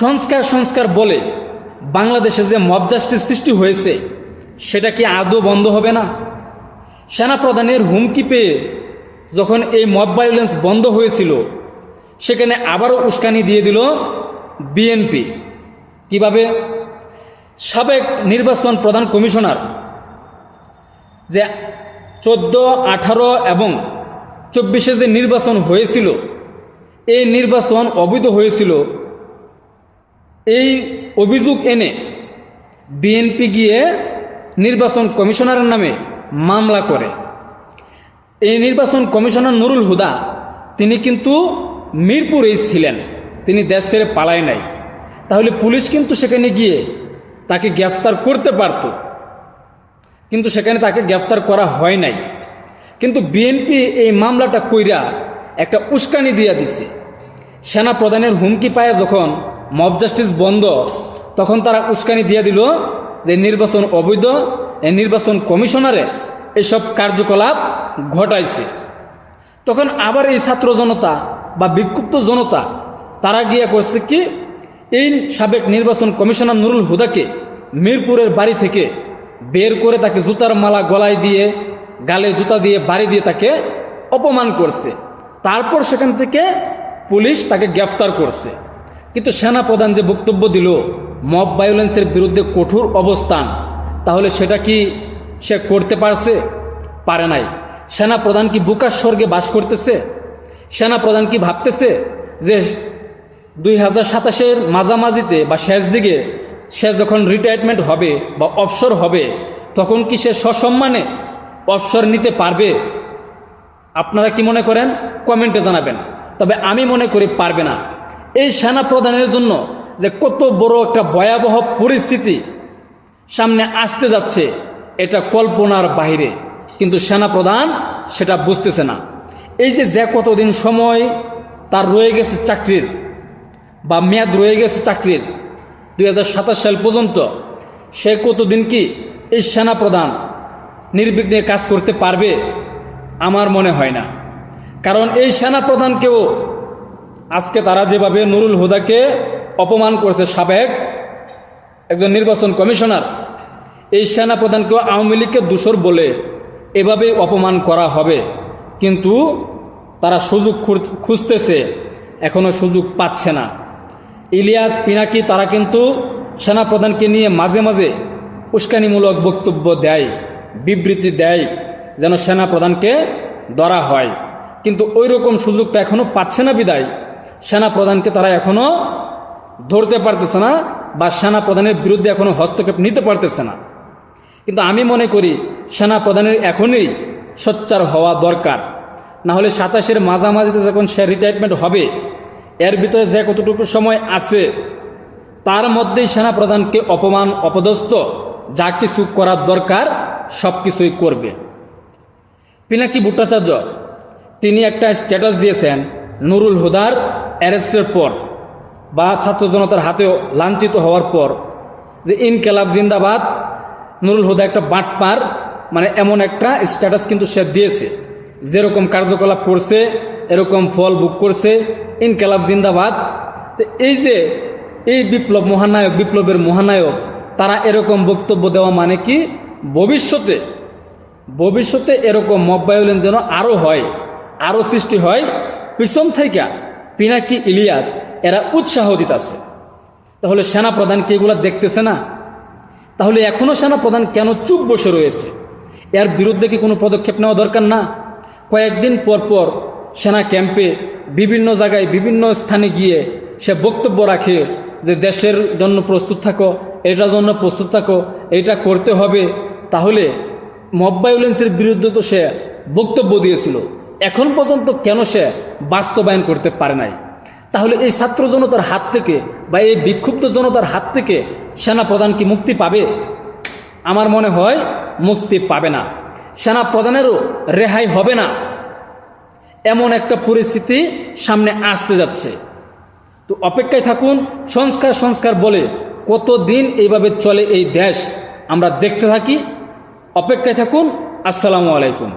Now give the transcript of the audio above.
সংস্কার সংস্কার বলে বাংলাদেশে যে মব জাস্টিস সৃষ্টি হয়েছে, সেটা কি আদৌ বন্ধ হবে না? সেনাপ্রধানের হুমকি পেয়ে যখন এই মব ভায়োলেন্স বন্ধ হয়েছিল, সেখানে আবারও উস্কানি দিয়ে দিল বিএনপি। কীভাবে? সাবেক নির্বাচন প্রধান কমিশনার যে চোদ্দ, আঠারো এবং চব্বিশে যে নির্বাচন হয়েছিল, এই নির্বাচন অবৈধ হয়েছিল এই অভিযোগ এনে বিএনপি গিয়ে নির্বাচন কমিশনারের নামে মামলা করে। এই নির্বাচন কমিশনার নুরুল হুদা, তিনি কিন্তু মিরপুরেই ছিলেন। তিনি দেশ ছেড়ে পালায় নাই। তাহলে পুলিশ কিন্তু সেখানে গিয়ে তাকে গ্রেফতার করতে পারত। কিন্তু সেখানে তাকে গ্রেফতার করা হয় নাই। কিন্তু বিএনপি এই মামলাটা কইরা একটা উস্কানি দিয়া দিছে। সেনা প্রধানের হুমকি পায় যখন মব জাস্টিস বন্ধ, তখন তারা উস্কানি দিয়ে দিল যে নির্বাচন অবৈধ নির্বাচন কমিশনারে এসব কার্যকলাপ ঘটাইছে। তখন আবার এই ছাত্র জনতা বা বিক্ষুব্ধ জনতা, তারা গিয়ে করছে কি, এই সাবেক নির্বাচন কমিশনার নুরুল হুদাকে মিরপুরের বাড়ি থেকে বের করে তাকে জুতার মালা গলায় দিয়ে, গালে জুতা দিয়ে বাড়ি দিয়ে তাকে অপমান করছে। তারপর সেখান থেকে পুলিশ তাকে গ্রেফতার করছে। কিন্তু সেনা প্রধান যে বক্তব্য দিল, মব ভায়োলেন্সের বিরুদ্ধে কঠোর অবস্থান, তাহলে সেটা কি সে করতে পারছে? পারে নাই। সেনা প্রধান কি বুকার স্বর্গে বাস করতেছে? সেনা প্রধান কি ভাবতেছে যে দুই হাজার সাতাশের মাঝামাঝিতে বা শেষ দিকে সে যখন রিটায়ারমেন্ট হবে বা অবসর হবে, তখন কি সে সসম্মানে অবসর নিতে পারবে? আপনারা কি মনে করেন? কমেন্টে জানাবেন। তবে আমি মনে করি পারবে না। এই সেনা প্রধানের জন্য যে কত বড় একটা ভয়াবহ পরিস্থিতি সামনে আসতে যাচ্ছে, এটা কল্পনার বাইরে কিন্তু সেনা প্রধান সেটা বুঝতেছে না। এই যে যে কতদিন সময় তার রয়ে গেছে চাকরির বা মেয়াদ রয়ে গেছে চাকরির, দুই হাজার সাতাশ সাল পর্যন্ত সে কতদিন কি এই সেনা প্রধান নির্বিঘ্নে কাজ করতে পারবে? আমার মনে হয় না। কারণ এই সেনা প্রধানকেও আজকে তারা যেভাবে নুরুল হুদাকে অপমান করেছে সাবেক একজন নির্বাচন কমিশনার, এই সেনা প্রধানকেও আওয়ামী লীগকে দূষর বলে এভাবে অপমান করা হবে। কিন্তু তারা সুযোগ খুঁজতেছে, এখনও সুযোগ পাচ্ছে না। ইলিয়াস পিনাকি তারা কিন্তু সেনা প্রধানকে নিয়ে মাঝে মাঝে উস্কানিমূলক বক্তব্য দেয়, বিবৃতি দেয়, যেন সেনা প্রধানকে ধরা হয়। কিন্তু ওই রকম সুযোগটা এখনও পাচ্ছে না বিদায়। সেনা প্রধানকে তারা এখনও ধরতে পারতেছে না বা সেনা প্রধানের বিরুদ্ধে এখনও হস্তক্ষেপ নিতে পারতেছে না। কিন্তু আমি মনে করি সেনা প্রধানের এখনই সোচ্চার হওয়া দরকার। না হলে সাতাশের মাঝামাঝিতে যখন সে রিটায়ারমেন্ট হবে, এর ভিতরে যে কতটুকু সময় আছে, তার মধ্যেই সেনা প্রধানকে অপমান, অপদস্থ, যা কিছু করার দরকার সব কিছুই করবে। পিনাকি ভট্টাচার্য, তিনি একটা স্ট্যাটাস দিয়েছেন নুরুল হুদার অ্যারেস্টের পর বা ছাত্র জনতার হাতেও লাঞ্ছিত হওয়ার পর যে ইনকেলাব জিন্দাবাদ, নুরুল হুদা একটা বাটপার মানে এমন একটা স্ট্যাটাস কিন্তু সে দিয়েছে। যেরকম কার্যকলাপ করছে, এরকম ফল বুক করছে, ইনকেলাব জিন্দাবাদ। তো এই যে এই বিপ্লব মহানায়ক, বিপ্লবের মহানায়ক, তারা এরকম বক্তব্য দেওয়া মানে কি? ভবিষ্যতে ভবিষ্যতে এরকম মব যেন আরও হয় আরও সৃষ্টি হয় পিছন থেকে পিনাকি ইলিয়াস, এরা উৎসাহ দিতেছে তাহলে সেনা প্রধান কি এগুলো দেখতেছে না? তাহলে এখনও সেনা প্রধান কেন চুপ বসে রয়েছে? এর বিরুদ্ধে কি কোনো পদক্ষেপ নেওয়া দরকার না? কয়েকদিন পর পর সেনা ক্যাম্পে বিভিন্ন জায়গায় বিভিন্ন স্থানে গিয়ে সে বক্তব্য রাখে যে দেশের জন্য প্রস্তুত থাকো, এটার জন্য প্রস্তুত থাকো, এটা করতে হবে। তাহলে মব ভায়োলেন্সের বিরুদ্ধে তো সে বক্তব্য দিয়েছিল। এখন পর্যন্ত কেন সে বাস্তবায়ন করতে পারে নাই। তাহলে এই ছাত্র জনতার হাত থেকে বা এই বিক্ষুব্ধ জনতার হাত থেকে সেনা প্রধান কি মুক্তি পাবে? আমার মনে হয় মুক্তি পাবে না। সেনা প্রধানেরও রেহাই হবে না। এমন একটা পরিস্থিতি সামনে আসতে যাচ্ছে। তো অপেক্ষায় থাকুন, সংস্কার সংস্কার বলে কতদিন এইভাবে চলে এই দেশ আমরা দেখতে থাকি। অপেক্ষায় থাকুন, আসসালামু আলাইকুম।